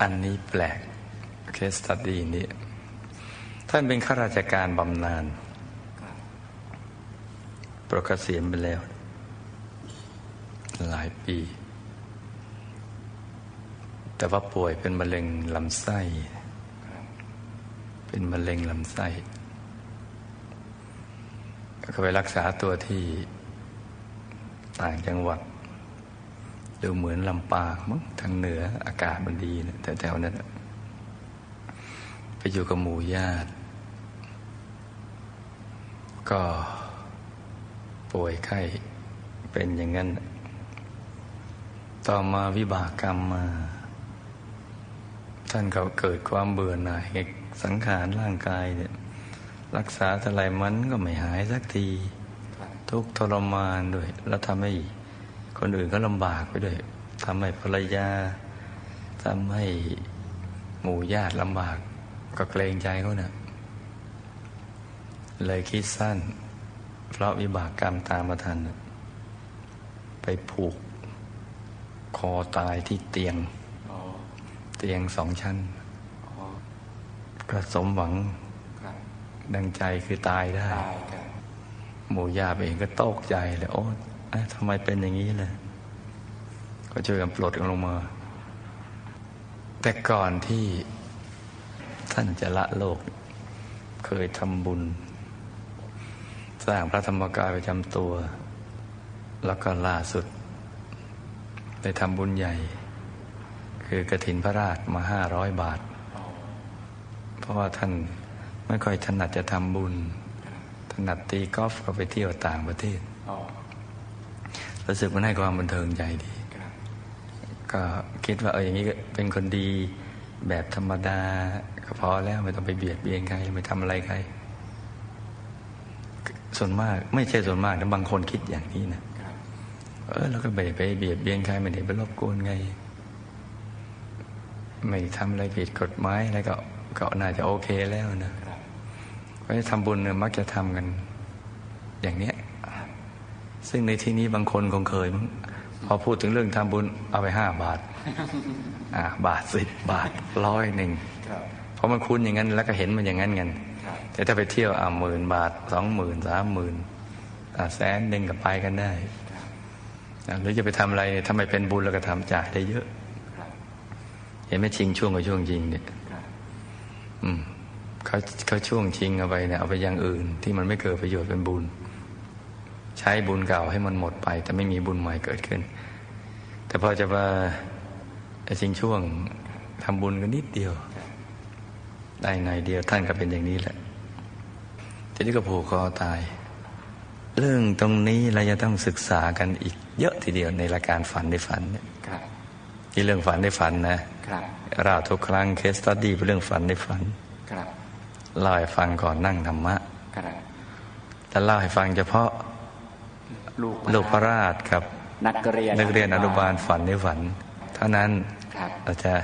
อันนี้แปลกเคสตัดดีนี้ ท่านเป็นข้าราชการบำนาญปรกเกษียณไปแล้ว หลายปี แต่ว่าป่วยเป็นมะเร็งลำไส้ เป็นมะเร็งลำไส้ก็ไปรักษาตัวที่ต่างจังหวัด ดูเหมือนลำปางมั้งทางเหนืออากาศมันดีนะแต่แถวนั้นไปอยู่กับหมู่ญาติ ก็ป่วยไข้เป็นอย่างนั้น ต่อมาวิบากกรรมมา ท่านเขาเกิดความเบื่อหน่ายสังขารร่างกายเนี่ย รักษาเท่าไรมันก็ไม่หายสักที ทุกทรมานด้วย แล้วทำให้ คนอื่นก็ลำบากไปด้วยทำให้ภรรยาทำให้หมู่ญาติลำบาก ก็เกรงใจเขาเนะ่ยเลยคิดสั้น เพราะวิบากกรรมตามมาทัน ไปผูก คอตายที่เตียง เตียงสองชั้นก็สมหวัง ดังใจคือตายได้ หมู่ญาติเองก็ตกใจเลยโอ้ ทำไมเป็นอย่างนี้เลยก็ช่วยกันปลดกันลงมา แต่ก่อนที่ท่านจะละโลก เคยทำบุญ สร้างพระธรรมกายประจำตัว แล้วก็ล่าสุดได้ทำบุญใหญ่ คือกระถินพระราชมาห้าร้อยบาท เพราะว่าท่านไม่ค่อยถนัดจะทำบุญ ถนัดตีกอล์ฟก็ไปเที่ยวต่างประเทศ รู้สึกมันให้ความบันเทิงใจดี ก็คิดว่าเอออย่างนี้เป็นคนดีแบบธรรมดาก็พอแล้วไม่ต้องไปเบียดเบียนใครไม่ทำอะไรใคร ส่วนมากไม่ใช่ส่วนมากนะบางคนคิดอย่างนี้นะเออเราก็ไปไปเบียดเบียนใครไม่ได้ไปรบกวนไงไม่ทำอะไรผิดกฎหมายอะไรก็ก็น่าจะโอเคแล้วนะเพราะทำบุญเนี่ยมักจะทำกัน อย่างเนี้ย ซึ่งในที่นี้บางคนคงเคยมั้งพอพูดถึงเรื่องทำบุญเอาไปห้าบาทบาทสิบบาทร้อยหนึ่งเพราะมันคุ้นอย่างนั้นแล้วก็เห็นมันอย่างนั้นกันแต่ถ้าไปเที่ยวอ่าหมื่นบาทสองหมื่นสามหมื่นแสนหนึ่งก็ไปกันได้หรือจะไปทำอะไรถ้าไม่เป็นบุญแล้วก็ทำจ่ายได้เยอะ เห็นไหมชิงช่วงกับช่วงจริงเนี่ยอืมเขาเขาช่วงชิงเอาไปเนี่ยเอาไปอย่างอื่น ที่มันไม่เกิดประโยชน์เป็นบุญ ใช้บุญเก่าให้มันหมดไป แต่ไม่มีบุญใหม่เกิดขึ้น แต่พอจะมาสิ่งช่วงทำบุญกันนิดเดียว ได้ในเดียวท่านก็เป็นอย่างนี้แหละทีนี้ก็ผูกคอตาย เรื่องตรงนี้เราจะต้องศึกษากันอีก เยอะทีเดียวในรายการฝันในฝันเนี่ยที่เรื่องฝันในฝันนะเราทุกครั้งเคสตัดดี้เป็นเรื่องฝันในฝันเล่าให้ฟังก่อนนั่งธรรมะแล้วเล่าให้ฟังเฉพาะ ลูกพระราชกับนักเรียนนักเรียนอนุบาลฝันในฝัน เท่านั้นเราจะ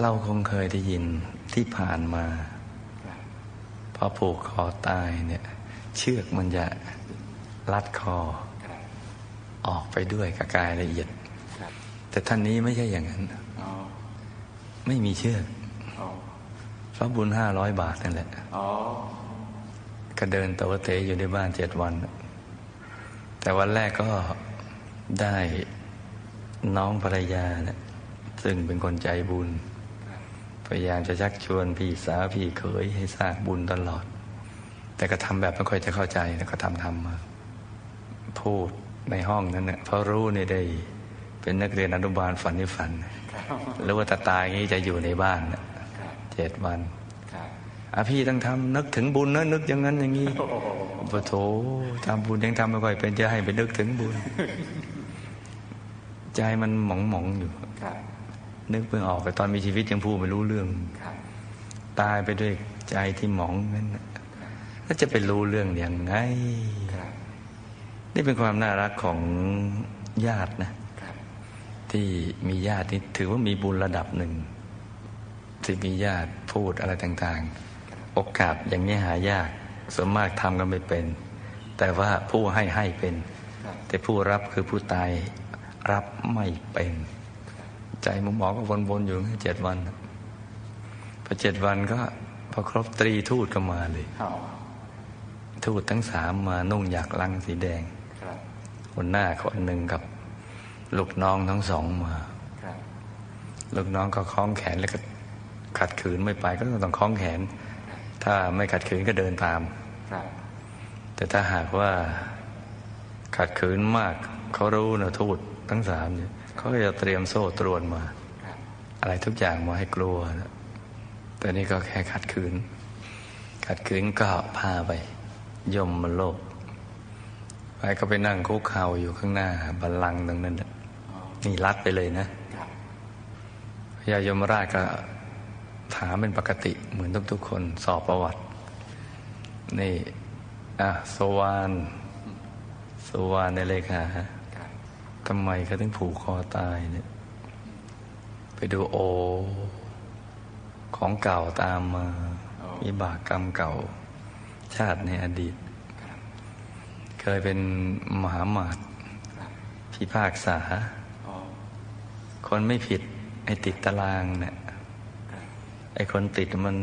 เราคงเคยได้ยินที่ผ่านมา พอผูกคอตายเนี่ย เชือกมันจะรัดคอ ออกไปด้วยกับกายละเอียด แต่ท่านนี้ไม่ใช่อย่างนั้นไม่มีเชือกเพราะบุญห้าร้อยบาทนั่นแหละก็เดินตัวเตะอยู่ในบ้านเจ็ดวัน แต่วันแรกก็ได้น้องภรรยาเนะี่ยซึ่งเป็นคนใจบุญ พยายามจะชักชวนพี่สาวพี่เขยให้สร้างบุญตลอด แต่ก็ทำแบบไม่ค่อยจะเข้าใจแล้วก็ทำทำมาพูดในห้องนั้นเนะ่ยเพราะรู้ในได้เป็นนักเรียนอนุบาลฝันนิฝัน หรือว่าตาตายงี้จะอยู่ในบ้านเจ็ดวัน อาพี่ต้องทำนึกถึงบุญนะนึกอย่างนั้นอย่างนี้ปะโถทำบุญยังทำไม่ค่อยเป็นจะให้ไปนึกถึงบุญ ใจมันหมองหมองอยู่นึกเพิ่งออกไปตอนมีชีวิตยังพูดไม่รู้เรื่องตายไปด้วยใจที่หมองนั้นแล้วจะไปรู้เรื่องอย่างไงนี่เป็นความน่ารักของญาตินะที่มีญาตินี่ถือว่ามีบุญระดับหนึ่งที่มีญาติพูดอะไรต่าง ๆ โอกาสอย่างนี้หายากส่วนมากทำกันไม่เป็น แต่ว่าผู้ให้ให้เป็น แต่ผู้รับคือผู้ตายรับไม่เป็น ใจหมอหมอก็วนๆอยู่แค่เจ็ดวันพอเจ็ดวันก็พอครบตรีทูตก็มาเลยครับทูตทั้งสามมานุ่งหยากลังสีแดงครับคนหน้าคนหนึ่งกับลูกน้องทั้งสองมาครับลูกน้องก็คล้องแขนแล้วก็ขัดขืนไม่ไปก็ต้องคล้องแขน ถ้าไม่ขัดขืนก็เดินตามครับแต่ถ้าหากว่าขัดขืนมากเขารู้นะทูตทั้งสามเนี่ยเขาก็จะเตรียมโซ่ตรวนมาครับอะไรทุกอย่างมาให้กลัวนะแต่นี่ก็แค่ขัดขืน ขัดขืนก็พาไป ยมมาโลกไปก็ไปนั่งคุกเข่าอยู่ข้างหน้าบัลลังก์ตรงนั้นน่ะอ๋อนี่รัดไปเลยนะครับพญายมราชก็ ถามเป็นปกติเหมือนทุกๆคนสอบประวัติ นี่อะสวานสวานในเลขาทำไมเขาถึงผูกคอตายเนี่ยไปดูโอ ของเก่าตามมามีบากกรรมเก่า ชาติในอดีต เคยเป็นมหาหมาตครับพิพากษา คนไม่ผิดไอ้ติดตารางเนี่ย ไอ้คนติดมัน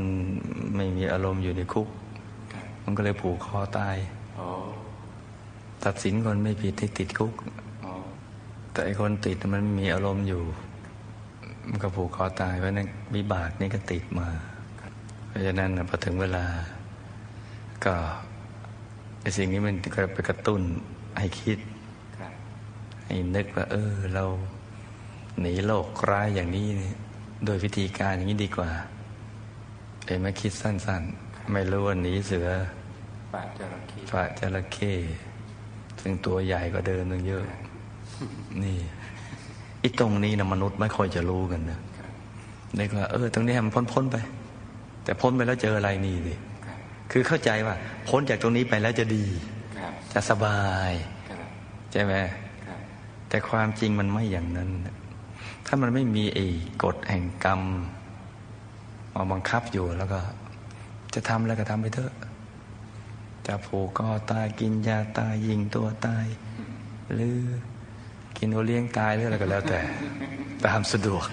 ไม่มีอารมณ์อยู่ในคุกครับมันก็เลยผูกคอตายอ๋อตัดสินคนไม่ผิดที่ติดคุกอ๋อแต่ไอ้คนติดมันมีอารมณ์อยู่ มันก็ผูกคอตายเพราะนั้นวิบากนี่ก็ติดมา เพราะฉะนั้นน่ะพอถึงเวลา ก็ไอ้สิ่งนี้มันก็ไปกระตุ้นให้คิดครับให้นึกว่า เออ เราหนีโลกร้ายอย่างนี้เนี่ยโดยวิธีการอย่างนี้ดีกว่า เอ้ไม่คิดสั้นๆ ไม่รู้ว่าหนีเสือปากจระเข้ฝ่าจระเข้ซึ่งตัวใหญ่กว่าเดิมตั้งเยอะ นี่อีตรงนี้นะมนุษย์ไม่ค่อยจะรู้กันนะครับนึกว่าเออ ตรงนี้ให้มันพ้นๆไป แต่พ้นไปแล้วเจออะไรนี่ดิครับคือเข้าใจว่า พ้นจากตรงนี้ไปแล้วจะดีครับจะสบายครับใช่ไหมครับแต่ความจริงมันไม่อย่างนั้นนะถ้ามันไม่มีไอ้กฎแห่งกรรม มาบังคับอยู่แล้วก็ จะทำแล้วก็ทำไปเถอะ จะผูกคอตายกินยาตายยิงตัวตาย หรือกินโอเลี้ยงตายหรืออะไรก็แล้วแต่ ตามสะดวก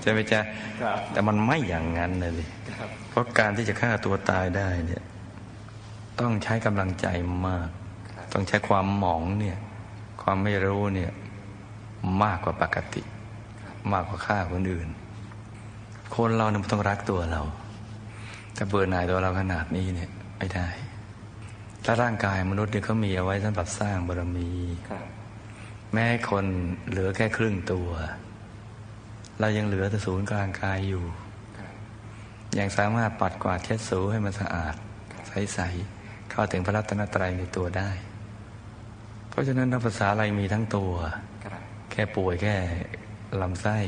ใช่ไหมจ๊ะครับแต่มันไม่อย่างนั้นเลยดิครับเพราะการที่จะฆ่าตัวตายได้เนี่ย ต้องใช้กำลังใจมากครับต้องใช้ความหมองเนี่ย ความไม่รู้เนี่ย มากกว่าปกติ มากกว่าฆ่าคนอื่น คนเราเนี่ยมันต้องรักตัวเรา แต่เบื่อหน่ายตัวเราขนาดนี้เนี่ยไม่ได้ถ้าร่างกายมนุษย์เนี่ยเขามีเอาไว้สำหรับสร้างบารมีแม้คนเหลือแค่ครึ่งตัว เรายังเหลือแต่ศูนย์กลางกายอยู่ ยังสามารถปัดกวาดเช็ดสูให้มันสะอาด ใสๆเข้าถึงพระรัตนตรัยในตัวได้ เพราะฉะนั้นนักภาษาอะไรมีทั้งตัว แค่ป่วยแค่ลำไส้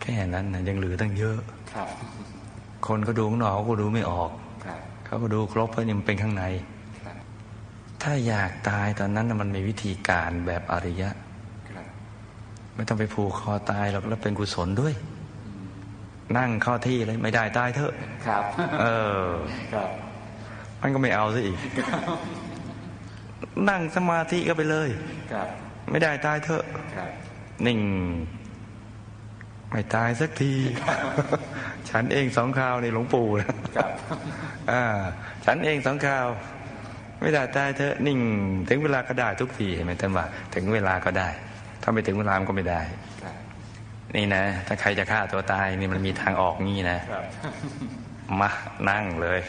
แค่นั้นนะยังเหลือตั้งเยอะครับคนก็ดูข้างนอกเขาก็ดูไม่ออกครับเขาก็ดูครบเพราะนี่มันเป็นข้างในครับถ้าอยากตายตอนนั้นนะมันมีวิธีการแบบอริยะครับไม่ต้องไปผูกคอตายหรอกแล้วเป็นกุศลด้วย นั่งเข้าที่เลยไม่ได้ตายเถอะครับ เออครับมันก็ไม่เอาซะอีก นั่งสมาธิก็ไปเลย ครับ ไม่ได้ตายเถอะครับนิ่ง ไม่ตายสักที ฉันเองสองคราวในหลวงปู่นะครับอ่าฉันเองสองคราว ไม่ได้ตายเถอะนิ่ง ถึงเวลาก็ได้ทุกทีเห็นไหมท่านว่า ถึงเวลาก็ได้ ถ้าไม่ถึงเวลามันก็ไม่ได้ครับนี่นะ ถ้าใครจะฆ่าตัวตายนี่มันมีทางออกงี้นะครับมานั่งเลย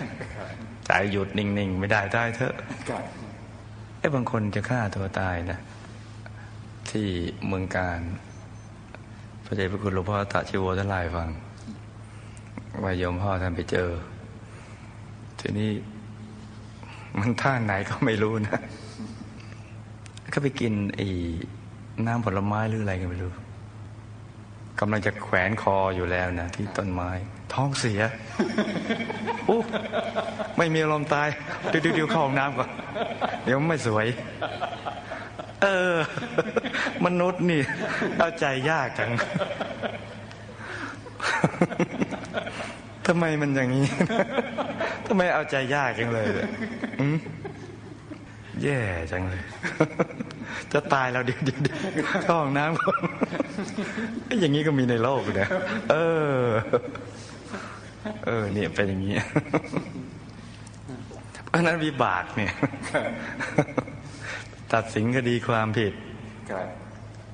ใจหยุดนิ่งๆ ไม่ได้ตายเถอะครับไอ้บางคนจะฆ่าตัวตายนะ ที่เมืองการ พระเดชพระคุณหลวงพ่อตะชิโวท่านเล่าฟังว่าโยมพ่อท่านไปเจอ ทีนี้มันท่าไหนก็ไม่รู้นะ ก็ไปกินไอ้น้ำผลไม้หรืออะไรกันไม่รู้กำลังจะแขวนคออยู่แล้วนะที่ต้นไม้ ท้องเสียอู้ไม่มีลมตายเดี๋ยวเดี๋ยวเข้าห้องน้ำก่อน เดี๋ยวไม่สวย เออ มนุษย์นี่เอาใจยากจังทำไมมันอย่างนี้ทำไมเอาใจยากจังเลยอืมแย่จังเลย จะตายเดี๋ยวเดี๋ยวเดี๋ยวเข้าห้องน้ำก่อนอ้ยอย่างนี้ก็มีในโลกนะเออ เออเนี่ยเป็นอย่างนี้เพราะฉะนั้นวิบากเนี่ย ตัดสินคดีความผิดครับ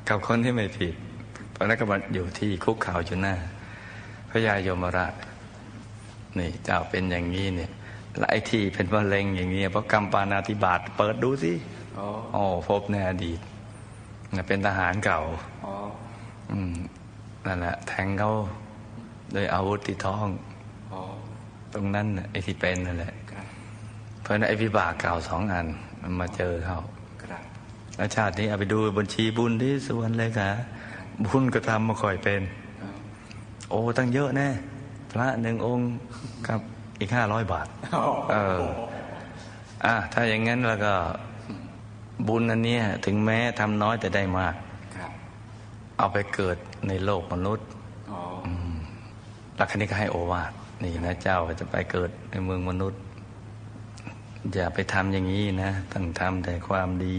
กับคนที่ไม่ผิดเพราะนั้นก็มาอยู่ที่คุกเข่าอยู่หน้า พระยายมราชนี่เจ้าเป็นอย่างนี้เนี่ยและไอ้ที่เป็นมะเร็งอย่างนี้เพราะกรรมปานาติบาตเปิดดูสิอ๋ออ๋อพบในอดีตเป็นทหารเก่าอ๋ออืมนั่นแหละแทงเขาโดยอาวุธที่ท้องอ๋อตรงนั้นน่ะไอ้ที่เป็นนั่นแหละครับเพราะฉะนั้นไอ้วิบากเก่าสองอันมันมาเจอเขาครับ แล้วชาตินี้เอาไปดูบัญชีบุญที่ส่วนเลยค่ะบุญก็ทำมาคอยเป็น โอ้ตั้งเยอะแน่พระหนึ่งองค์กับอีกห้าร้อยบาทเอออะถ้าอย่างนั้นแล้วก็บุญอันนี้ถึงแม้ทำน้อยแต่ได้มากเอาไปเกิดในโลกมนุษย์อ๋อลักษณิก็ให้โอวาทนี่นะเจ้าจะไปเกิดในเมืองมนุษย์ อย่าไปทำอย่างนี้นะต้องทำแต่ความดี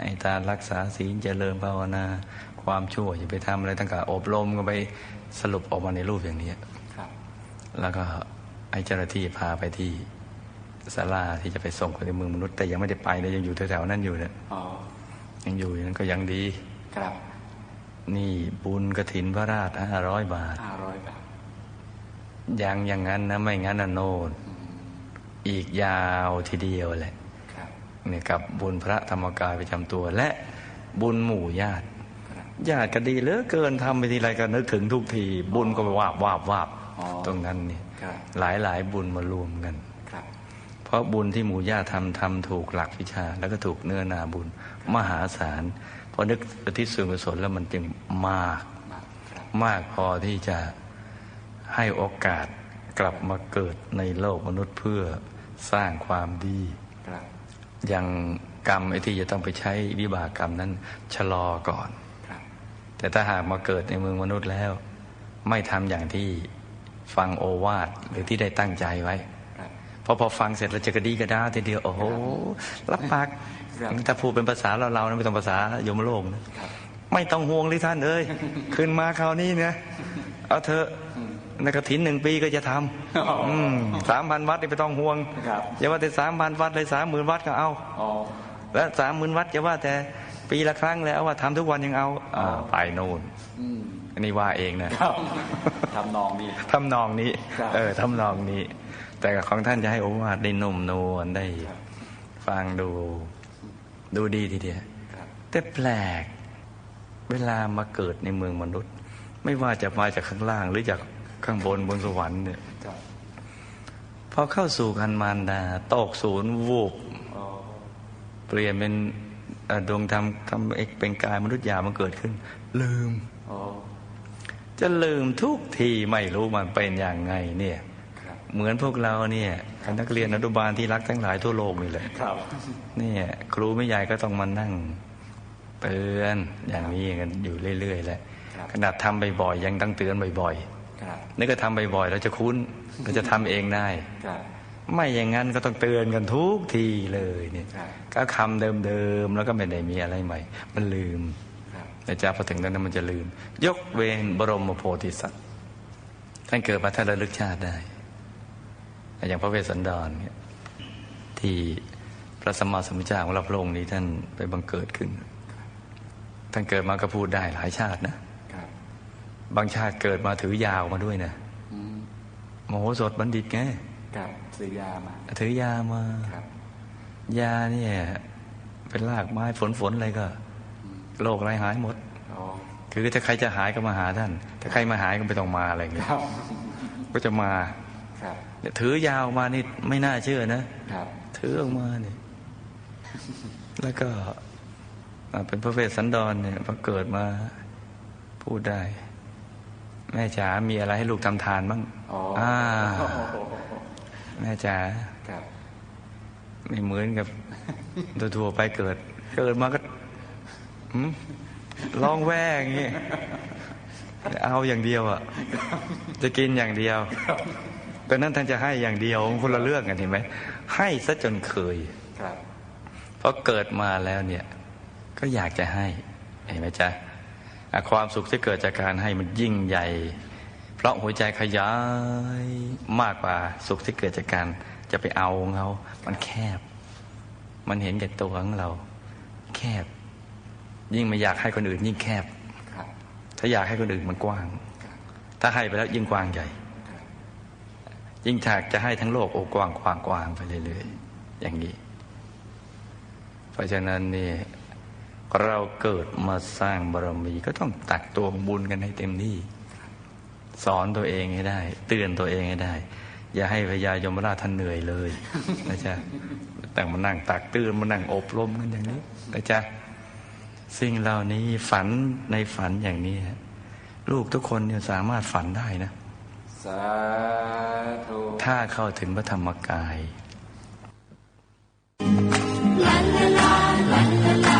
ไอ้ตารักษาศีลเจริญภาวนา ความชั่วอย่าไปทำอะไรตั้งแต่อบรมก็ไปสรุปออกมาในรูปอย่างนี้ครับ แล้วก็ไอ้เจ้าหน้าที่พาไปที่ศาลาที่จะไปส่งไปในเมืองมนุษย์แต่ยังไม่ได้ไปเลยยังอยู่แถวๆนั้นอยู่เนี่ยอ๋อยังอยู่อย่างนั้นก็ยังดีครับ นี่บุญกระถินพระราชห้าร้อยบาทห้าร้อยบาทยังอย่างนั้นนะไม่งั้นนะโนนอีกยาวทีเดียวแหละครับ เนี่ยกับบุญพระธรรมกายประจำตัว และบุญหมู่ญาติครับญาติก็ดีเหลือเกินทำไปทีไรก็นึกถึงทุกที บุญก็ไปวาบวาบวาบอ๋อตรงนั้นนี่ครับหลายหลายบุญมารวมกันครับเพราะบุญที่หมู่ญาติทำทำถูกหลักวิชา แล้วก็ถูกเนื้อนาบุญมหาศาลพอนึกอุที่ส่วนกุศลแล้วมันจึงมากมากครับมากพอที่จะให้โอกาสกลับมาเกิดในโลกมนุษย์เพื่อสร้างความดีครับอ ย่างกรรมไอ้ที่จะต้องไปใช้วิบากกรรมนั้นชะลอก่อนครับแต่ถ้าหากมาเกิดในเมืองมนุษย์แล้ว ไม่ทำอย่างที่ฟังโอวาทหรือที่ได้ตั้งใจไว้ครับพอพอฟังเสร็จเราจะกระดีกระดาทีเดียวโอ้โหรับปากครับถ้าพูดเป็นภาษาเราเราๆนะไม่ต้องภาษายมโลกนะครับไม่ต้องห่วงเลยท่านเอ้ยขึ้นมาคราวนี้เนี่ยเอาเถอะในกระถินหนึ่งปีก็จะทอ๋อำสามพันวัดนี่ไม่ต้องห่วงครับอย่าว่าแต่สามพันวัดเลยสามหมื่นวัดก็เอาอ๋อแล้วสามหมื่นวัดอย่าว่าแต่ปีละครั้งแล้วว่าทำทุกวันยังเอาอ่าไปโน่นอืมอันนี้ว่าเองนะครับทำนองนี้ทำนองนี้ครับเออทำนองนี้ แต่ของท่านจะให้โอวาทได้นุ่มนวลได้ครับฟังดูดูดีทีเดียวครับแต่แปลก เวลามาเกิดในเมืองมนุษย์ ไม่ว่าจะมาจากข้างล่างหรือจาก ข้างบนบนสวรรค์เนี่ยครับพอเข้าสู่คันมารดาตกศูนย์วูบอ๋อเปลี่ยนเป็นเอ่อดวงธรรมทำเอกเป็นกายมนุษย์หยาบมันเกิดขึ้น ลืมอ๋อจะลืมทุกทีไม่รู้มันเป็นอย่างไงเนี่ยครับเหมือนพวกเราเนี่ยนักเรียนอนุบาลที่รักทั้งหลายทั่วโลกนี่แหละครับเนี่ยครูไม่ใหญ่ก็ต้องมานั่งเตือนอย่างนี้กันอยู่เรื่อยๆแหละครับขนาดทำบ่อยๆยังต้องเตือนบ่อยครับๆ นี่ก็ทำบ่อยๆเราจะคุ้นเราจะทำเองได้ครับไม่อย่างนั้นก็ต้องเตือนกันทุกทีเลยเนี่ยครับก็คำเดิมๆแล้วก็ไม่ได้มีอะไรใหม่ มันลืมครับแต่จ้าพอถึงตอนนั้นมันจะลืม ยกเว้นบรมโพธิสัตว์ท่านเกิดมาท่านระลึกชาติได้ อย่างพระเวสสันดรเนี่ยที่พระสัมมาสัมพุทธเจ้าของเราพระองค์นี้ท่านไปบังเกิดขึ้น ท่านเกิดมาก็พูดได้หลายชาตินะครั บบางชาติเกิดมาถือยาวมาด้วยนะอืมโมโหสถบัณฑิตไงครับซื้อยามา ถือยามาครับยาเนี่ยเป็นรากไม้ฝนฝนๆอะไรก็โรคอะไรหายหมดอ๋อคือถ้าใครจะหายก็มาหาท่าน ถ้าใครมาหายก็ไม่ต้องมาอะไรอย่างคเงี้ยรับก็จะมาครับเนี่ยถือยาวมานี่ไม่น่าเชื่อนะครับถือออกมาเนี่ยแล้วก็อ่าเป็นพระเวสสันดรเนี่ยพอเกิดมาพูดได้ แม่จ๋ามีอะไรให้ลูกทำทานบ้างอ๋ออ่าโอ้โหแม่จ๋าครับไม่เหมือนกับทั่วๆไปเกิด เกิดมาก็หืมลองแว่อย่างงี้เอาอย่างเดียวอะ จะกินอย่างเดียวก็นั้นท่านจะให้อย่างเดียวคนละเรื่องกันเห็นไหมให้ซะจนเคยครับเพราะเกิดมาแล้วเนี่ย ก็อยากจะให้ เห็นไหมจ๊ะอะ ความสุขที่เกิดจากการให้มันยิ่งใหญ่ เพราะหัวใจขยายมากกว่าสุขที่เกิดจากการจะไปเอาของเขามันแคบ มันเห็นแก่ตัวของเรา แคบ ยิ่งไม่อยากให้คนอื่น ยิ่งแคบครับถ้าอยากให้คนอื่นมันกว้าง ถ้าให้ไปแล้วยิ่งกว้างใหญ่ ยิ่งถากจะให้ทั้งโลกโอ้กว้างกว้างกว้างไปเรื่อยๆอย่างนี้ เพราะฉะนั้นนี่ เราเกิดมาสร้างบารมีก็ต้องตักตวงบุญกันให้เต็มที่ สอนตัวเองให้ได้ เตือนตัวเองให้ได้ อย่าให้พญายมราชท่านเหนื่อยเลยนะจ๊ะแต่มานั่งตักเตือนมานั่งอบรมกันอย่างนี้นะจ๊ะสิ่งเหล่านี้ฝันในฝันอย่างนี้ฮะลูกทุกคนเนี่ยสามารถฝันได้นะสาธุถ้าเข้าถึงพระธรรมกายฝั